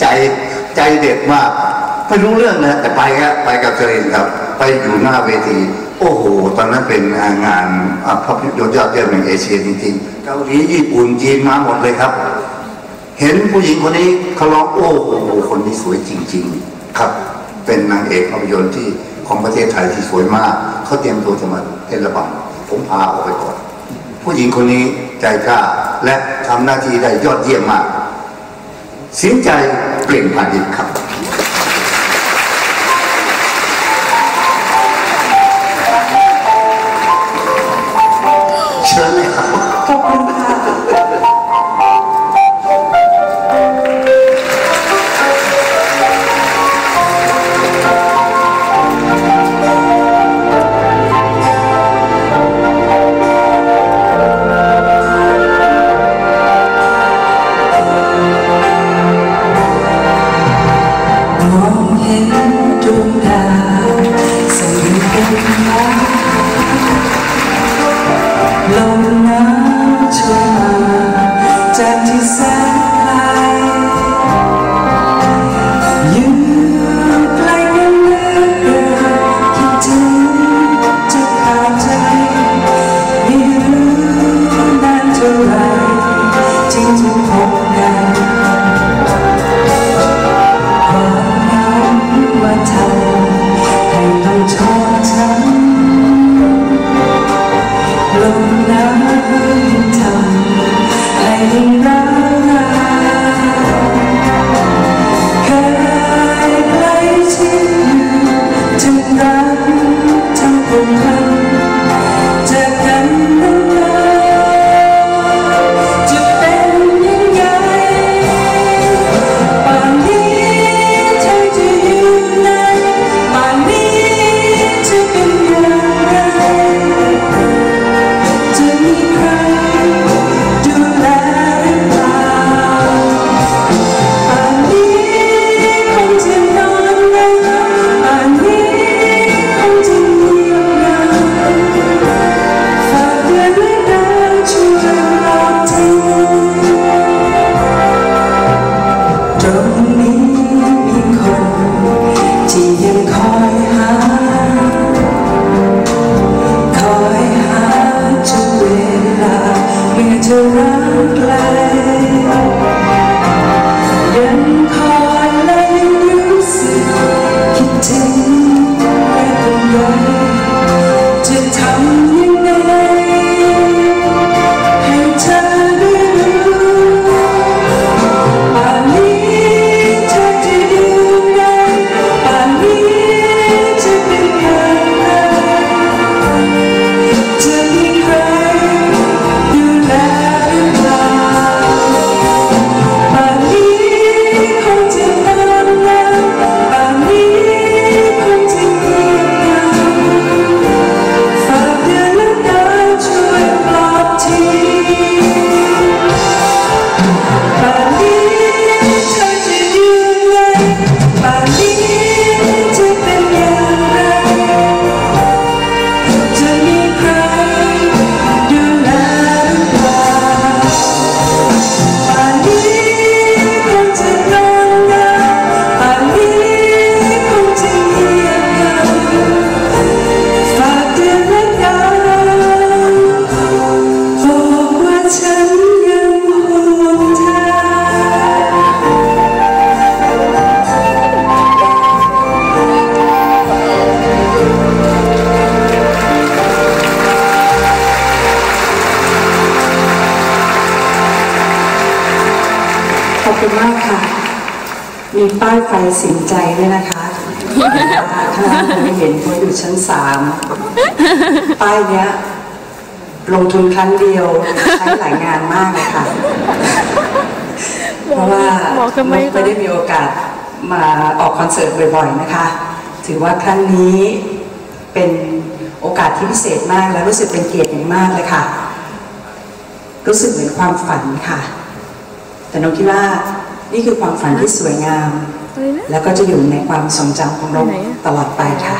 ใจใจเด็ดมากไม่รู้เรื่องนะแต่ไปครับไปกับเจริญครับ ไปอยู่หน้าเวที โอ้โห ตอนนั้นเป็นงานภาพยนตร์ยอดเยี่ยมแห่งเอเชียจริงๆเกาหลีญี่ปุ่นจีนมาหมดเลยครับ เห็นผู้หญิงคนนี้เขาร้องโอ้โหคนนี้สวยจริง ๆ ครับ เป็นนางเอกภาพยนตร์ที่ของประเทศไทยที่สวยมากเขาเตรียมตัวจะมาเต้นระบำผมพาออกไปก่อน ผู้หญิงคนนี้ใจกล้าและทำหน้าที่ได้ยอดเยี่ยมมากเสียใจ เปล่ง ใตร มีป้ายไฟสินใจด้วยนะคะข้างล่างคงไม่เห็นเพราะอยู่ชั้นสามป้ายเนี้ย ลงทุนครั้งเดียว ใช้หลายงานมากเลยค่ะ เพราะว่าบอกทำไมนุ๊กไม่ได้มีโอกาสมาออกคอนเสิร์ตบ่อยๆนะคะ ถือว่าครั้งนี้เป็นโอกาสที่พิเศษมากและรู้สึกเป็นเกียรติอย่างมากเลยค่ะ รู้สึกเหมือนความฝันค่ะ แต่น้องคิดว่า นี่คือความฝันที่สวยงามอะไรนะแล้วก็จะอยู่ในความทรงจำของเราไปไหนอะตลอดไปค่ะ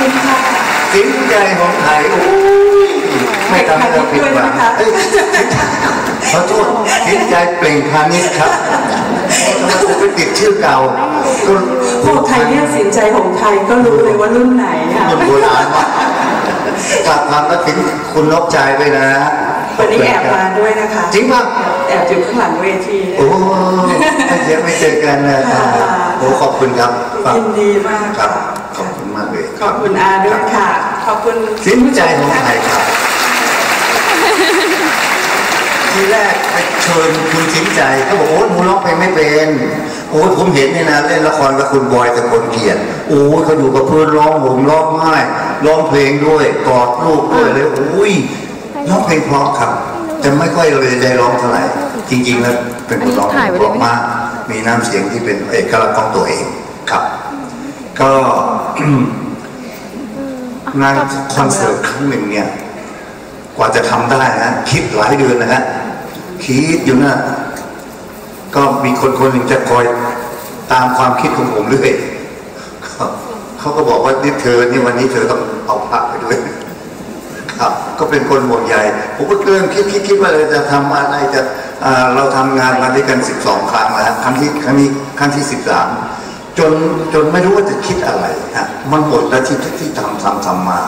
คุณค่ะสินใจของไทยโอ้ยไม่ทำให้เราผิดหวังด้วยนะคะเอ้ยขอโทษสินใจเปล่งพาณิชย์ครับทำไมผมไปติดชื่อเก่าก็พวกไทยเนี่ยสินใจของไทยก็รู้เลยว่ารุ่นไหนค่ะรุ่นโบราณมากฝากความรักถึงคุณนกใจด้วยนะวันนี้แอบมาด้วยนะคะ จริงป่ะแอบอยู่ข้างหลังเวที โอ้ไม่เจอไม่เจอกันนะครับโอ้ขอบคุณครับฝากยินดีมากครับ ขอบคุณมากเลยขอบคุณอาด้วยค่ะ ขอบคุณสินใจของไทยครับทีแรกไปเชิญคุณสินใจเขาบอกโอ้ยหนูร้องเพลงไม่เป็นโอ้ยผมเห็นนี่นะเล่นละครกับคุณบอยแต่คนเกียรติโอ้ยเขาอยู่กับเพื่อนร้องผมร้องไห้ร้องเพลงด้วยกอดลูกด้วยเลยโอ้ยร้องเพลงเพราะครับแต่ไม่ค่อยเลยได้ร้องเท่าไหร่จริงๆแล้วเป็นคนร้องเพลงเพราะมากมีน้ำเสียงที่เป็นเอกลักษณ์ของตัวเองครับ ก็ งานคอนเสิร์ตครั้งหนึ่งเนี่ย กว่าจะทำได้นะคิดหลายเดือนนะฮะคิดอยู่นะก็มีคนคนหนึ่งจะคอยตามความคิดของผมเรื่อยเขาเขาก็บอกว่านี่เธอนี่วันนี้เธอต้องเอาพระไปด้วยครับ ก็เป็นคนห่วงใยผมก็เริ่มคิดคิดคิดว่าเราจะทำอะไรจะเราทำงานมาด้วยกัน 12 ครั้งแล้วครั้งที่ครั้งนี้ครั้งที่ 13 จนจนไม่รู้ว่าจะคิดอะไรฮะมันหมดแล้วที่ที่ทำทำทำมา